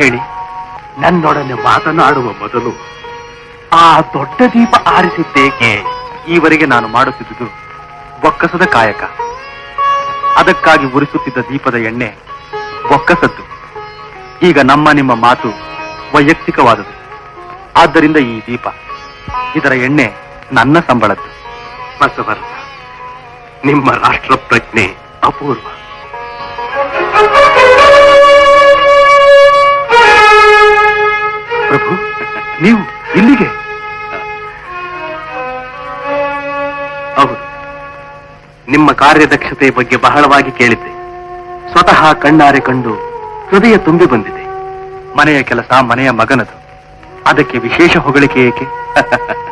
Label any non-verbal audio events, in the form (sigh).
ನನ್ನೊಡನೆ ಮಾತನಾಡುವ ಮೊದಲು ಆ ದೊಡ್ಡ ದೀಪ ಆರಿಸಿದ್ದೇಕೆ ಈವರೆಗೆ ನಾನು ಮಾಡುತ್ತಿದ್ದುದು ಬೊಕ್ಕಸದ ಕಾಯಕ. ಅದಕ್ಕಾಗಿ ಉರಿಸುತ್ತಿದ್ದ ದೀಪದ ಎಣ್ಣೆ ಬೊಕ್ಕಸದ್ದು ಈಗ ನಮ್ಮ ನಿಮ್ಮ ಮಾತು ವೈಯಕ್ತಿಕವಾದದು. ಆದ್ದರಿಂದ ಈ ದೀಪ, ಇದರ ಎಣ್ಣೆ ನನ್ನ ಸಂಬಳದ್ದು. ಬಸವರ್ಣ ನಿಮ್ಮ ರಾಷ್ಟ್ರ ಪ್ರಜ್ಞೆ ಅಪೂರ್ವ. ನೀವು ಇಲ್ಲಿಗೆ? ಹೌದು. ನಿಮ್ಮ ಕಾರ್ಯದಕ್ಷತೆ ಬಗ್ಗೆ ಬಹಳವಾಗಿ ಕೇಳಿದ್ದೆ. ಸ್ವತಃ ಕಣ್ಣಾರೆ ಕಂಡು ಹೃದಯ ತುಂಬಿ ಬಂದಿದೆ. ಮನೆಯ ಕೆಲಸ ಮನೆಯ ಮಗನದು. ಅದಕ್ಕೆ ವಿಶೇಷ ಹೊಗಳಿಕೆ ಏಕೆ? (laughs)